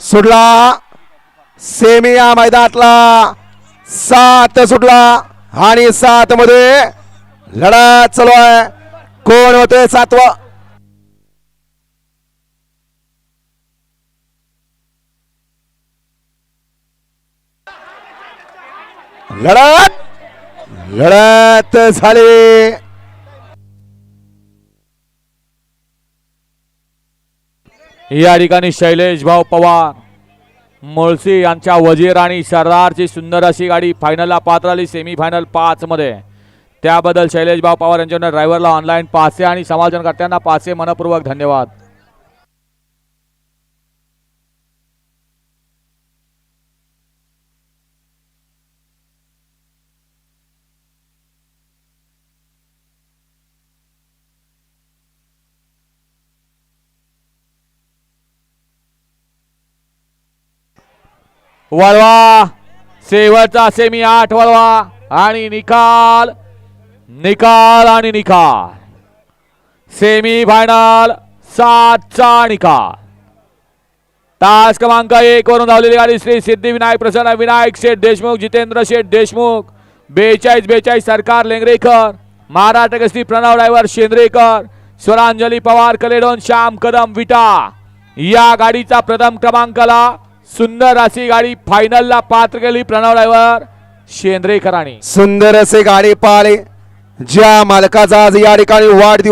सुटला. सेमी या मैदानातला सात सुटला आणि सात मध्ये लढत चालू आहे. कोण होते सातवा? लढत लढत झाली. या ठिकाणी शैलेश भाऊ पवार मुळशी यांच्या वजीर आणि सरदारची सुंदर अशी गाडी फायनलला पात्र आली सेमी फायनल त्याबद्दल शैलेश भाऊ पवार यांच्या ड्रायव्हरला ऑनलाईन पाचशे आणि समालोचनकर्त्यांना पाचशे मनपूर्वक धन्यवाद. वळवा. शेवटचा सेमी आठ वळवा. आणि निकाल. निकाल आणि निकाल. सेमी फायनल सातचा निकाल. तास क्रमांक एक वरून धावलेली गाडी श्री सिद्धिविनायक प्रसन्न विनायक शेठ देशमुख जितेंद्र शेठ देशमुख बेचाळीस बेचाळीस सरकार लेंगरेकर महाराष्ट्र गस्ती प्रणव ड्रायव्हर शेंद्रेकर स्वरांजली पवार कलेडोन श्याम कदम विटा. या गाडीचा प्रथम क्रमांकाला सुंदर अशी गाडी फायनलला पात्र केली प्रणव ड्रायव्हर शेंद्रेकरांनी. सुंदर असे गाडी पाळे. ज्या मालकाचा आज या ठिकाणी वाढदिवस